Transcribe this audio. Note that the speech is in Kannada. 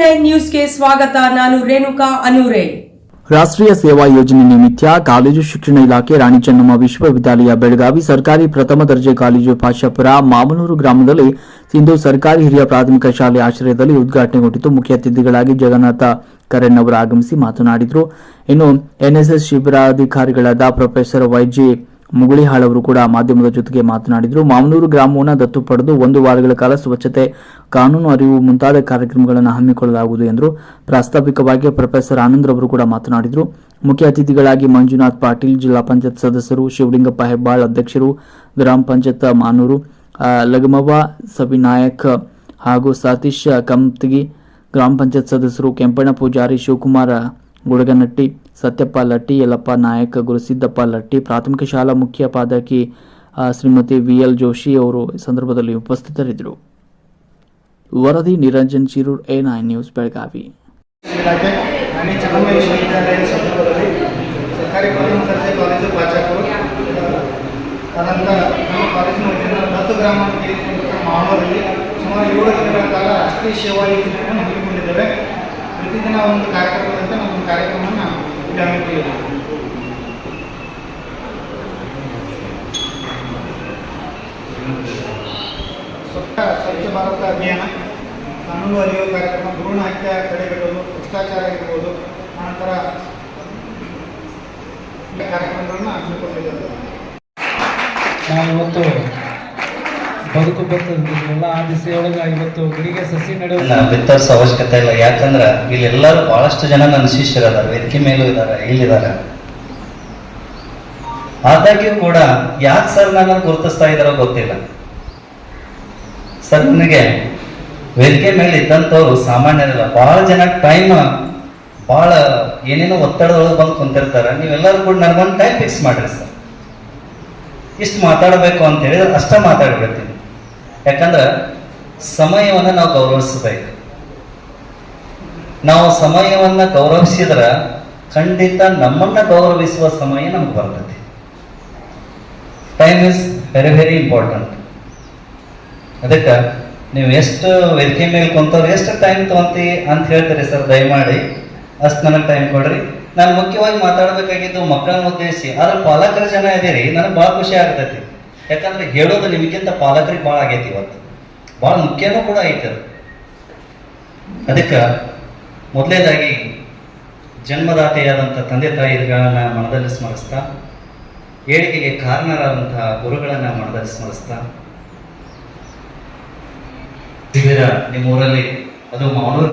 ನೈನ್ ನ್ಯೂಸ್ಗೆ ಸ್ವಾಗತ. ನಾನು ರೇಣುಕಾ ಅನೂರೆ. ರಾಷ್ಟ್ರೀಯ ಸೇವಾ ಯೋಜನೆ ನಿಮಿತ್ತ ಕಾಲೇಜು ಶಿಕ್ಷಣ ಇಲಾಖೆ ರಾಣಿ ಚೆನ್ನಮ್ಮ ವಿಶ್ವವಿದ್ಯಾಲಯ, ಬೆಳಗಾವಿ ಸರ್ಕಾರಿ ಪ್ರಥಮ ದರ್ಜೆ ಕಾಲೇಜು ಪಾಶಾಪುರ, ಮಾಮನೂರು ಗ್ರಾಮದಲ್ಲಿ ಇಂದು ಸರ್ಕಾರಿ ಹಿರಿಯ ಪ್ರಾಥಮಿಕ ಶಾಲೆ ಆಶ್ರಯದಲ್ಲಿ ಉದ್ಘಾಟನೆಗೊಂಡಿತು. ಮುಖ್ಯ ಅತಿಥಿಗಳಾಗಿ ಜಗನ್ನಾಥ ಕರಣ್ ಅವರು ಆಗಮಿಸಿ ಮಾತನಾಡಿದರು. ಇನ್ನು ಎನ್ಎಸ್ಎಸ್ ಶಿಬಿರಾಧಿಕಾರಿಗಳಾದ ಪ್ರೊಫೆಸರ್ ವೈಜಿ ಮುಗುಳಿಹಾಳ್ ಅವರು ಕೂಡ ಮಾಧ್ಯಮದ ಜೊತೆಗೆ ಮಾತನಾಡಿದರು. ಮಾಮನೂರು ಗ್ರಾಮವನ್ನು ದತ್ತು ಪಡೆದು ಒಂದು ವಾರಗಳ ಕಾಲ ಸ್ವಚ್ಛತೆ, ಕಾನೂನು ಅರಿವು ಮುಂತಾದ ಕಾರ್ಯಕ್ರಮಗಳನ್ನು ಹಮ್ಮಿಕೊಳ್ಳಲಾಗುವುದು ಎಂದರು. ಪ್ರಾಸ್ತಾವಿಕವಾಗಿ ಪ್ರೊಫೆಸರ್ ಆನಂದ್ ಅವರು ಕೂಡ ಮಾತನಾಡಿದರು. ಮುಖ್ಯ ಅತಿಥಿಗಳಾಗಿ ಮಂಜುನಾಥ್ ಪಾಟೀಲ್, ಜಿಲ್ಲಾ ಪಂಚಾಯತ್ ಸದಸ್ಯರು, ಶಿವಲಿಂಗಪ್ಪ ಹೆಬ್ಬಾಳ್ ಅಧ್ಯಕ್ಷರು, ಗ್ರಾಮ ಪಂಚಾಯತ್ ಮಾನೂರು ಲಗಮವ ಸವಿನಾಯಕ್ ಹಾಗೂ ಸತೀಶ್ ಕಮ್ತಗಿ ಗ್ರಾಮ ಪಂಚಾಯತ್ ಸದಸ್ಯರು, ಕೆಂಪಣ್ಣ ಪೂಜಾರಿ, ಶಿವಕುಮಾರ ಗುಡಗನಟ್ಟಿ, ಸತ್ಯಪ್ಪ ಲಟ್ಟಿ, ಯಲ್ಲಪ್ಪ ನಾಯಕ ಗುರುಸಿದ್ದಪ್ಪ ಲಟ್ಟಿ, ಪ್ರಾಥಮಿಕ ಶಾಲಾ ಮುಖ್ಯೋಪಾಧ್ಯಾಯಕಿ ಶ್ರೀಮತಿ ವಿ ಎಲ್ ಜೋಶಿ ಅವರು ಸಂದರ್ಭದಲ್ಲಿ ಉಪಸ್ಥಿತರಿದ್ದರು. ವರದಿ Niranjan Shirur, A nine news, Belagavi. ಸುಮಾರು ಏಳು ದಿನಗಳ ಕಾಲ ಅಷ್ಟೇ ಸೇವಾ ಯೋಜನೆಯನ್ನು ಹಮ್ಮಿಕೊಂಡಿದ್ದೇವೆ. ಪ್ರತಿದಿನ ಒಂದು ಒಂದು ಕಾರ್ಯಕ್ರಮವನ್ನು ಹಮ್ಮಿಕೊಂಡಿದ್ದೇವೆ ಸ್ವಚ್ಛ ಸ್ವಚ್ಛ ಭಾರತ ಅಭಿಯಾನ, ಕಾನೂನು ಅರಿವು ಕಾರ್ಯಕ್ರಮ, ಭ್ರೂಣ ಹತ್ಯೆ ತಡೆಗಟ್ಟಲು ಭ್ರಷ್ಟಾಚಾರ ಇರ್ಬೋದು, ಆನಂತರ ಕಾರ್ಯಕ್ರಮಗಳನ್ನು ಹಮ್ಮಿಕೊಂಡಿದ್ದಾರೆ. ನಾವು ಇವತ್ತು ಬದುಕು ಬಂದಿದ್ರಲ್ಲ ಆ ದಿಸೆಯೊಳಗೆ ಇವತ್ತು ಗಿಡಿಗೆ ಸಸಿ ಬಿತ್ತರ್ಸ ಬಿತ್ತರಿಸೋ ಅವಶ್ಯಕತೆ ಇಲ್ಲ. ಯಾಕಂದ್ರೆ ಇಲ್ಲಿ ಎಲ್ಲರೂ ಬಹಳಷ್ಟು ಜನ ನನ್ನ ಶಿಷ್ಯರದಾರ ವೇದಿಕೆ ಮೇಲೂ ಇದ್ದಾರೆ, ಇಲ್ಲಿದ್ದಾರೆ. ಆದಾಗ್ಯೂ ಕೂಡ ಯಾಕೆ ಸರ್ ನನ್ನ ಗುರುತಿಸ್ತಾ ಇದ್ದಾರೋ ಗೊತ್ತಿಲ್ಲ. ಸರ್, ನನಗೆ ವೇದಿಕೆ ಮೇಲೆ ಇದ್ದಂಥವ್ರು ಸಾಮಾನ್ಯರಲ್ಲ. ಬಹಳ ಜನ ಟೈಮ್ ಬಹಳ ಏನೇನೋ ಒತ್ತಡದೊಳಗೆ ಬಂದು ಕುಂತಿರ್ತಾರೆ. ನೀವೆಲ್ಲರೂ ಕೂಡ ನನಗೊಂದು ಟೈಮ್ ಫಿಕ್ಸ್ ಮಾಡ್ರಿ ಸರ್. ಇಷ್ಟು ಮಾತಾಡಬೇಕು ಅಂತ ಹೇಳಿದ್ರೆ ಅಷ್ಟ ಮಾತಾಡ್ಬಿಡ್ತೀನಿ. ಯಾಕಂದ್ರೆ ಸಮಯವನ್ನ ನಾವು ಗೌರವಿಸಬೇಕು. ನಾವು ಸಮಯವನ್ನ ಗೌರವಿಸಿದ್ರೆ ಖಂಡಿತ ನಮ್ಮನ್ನ ಗೌರವಿಸುವ ಸಮಯ ನಮ್ಗೆ ಬರ್ತದೆ time is very very important ಅದಕ್ಕೆ ನೀವು ಎಷ್ಟು ವೇದಿಕೆ ಮೇಲೆ ಕುಂತವ್ರು ಎಷ್ಟು ಟೈಮ್ ತಗೊಂತಿ ಅಂತ ಹೇಳ್ತೀರಿ ಸರ್, ದಯಮಾಡಿ ಅಷ್ಟು ನನಗೆ ಟೈಮ್ ಕೊಡ್ರಿ. ನಾನು ಮುಖ್ಯವಾಗಿ ಮಾತಾಡಬೇಕಾಗಿದ್ದು ಮಕ್ಕಳನ್ನು ಉದ್ದೇಶಿಸಿ. ಆದ್ರೆ ಪಾಲಕರ ಜನ ಇದೀರಿ, ನನಗೆ ಭಾಳ ಖುಷಿ ಆಗ್ತೈತಿ. ಯಾಕಂದ್ರೆ ಹೇಳೋದು ನಿಮಗಿಂತ ಪಾಲಕರಿಗೆ ಭಾಳ ಆಗೈತಿ ಇವತ್ತು. ಭಾಳ ಮುಖ್ಯನೂ ಕೂಡ ಐತೆ ಅದು. ಅದಕ್ಕೆ ಮೊದಲನೇದಾಗಿ ಜನ್ಮದಾತೆಯಾದಂಥ ತಂದೆ ತಾಯಿಗಳನ್ನ ಮನದಲ್ಲಿ ಸ್ಮರಿಸ್ತಾ, ಏಳಿಗೆಗೆ ಕಾರಣರಾದಂತಹ ಗುರುಗಳನ್ನ ಮನದಲ್ಲಿ ಸ್ಮರಿಸ್ತಾ ನಿಮ್ಮ ಊರಲ್ಲಿ ಅದು ಮಾವನೂರು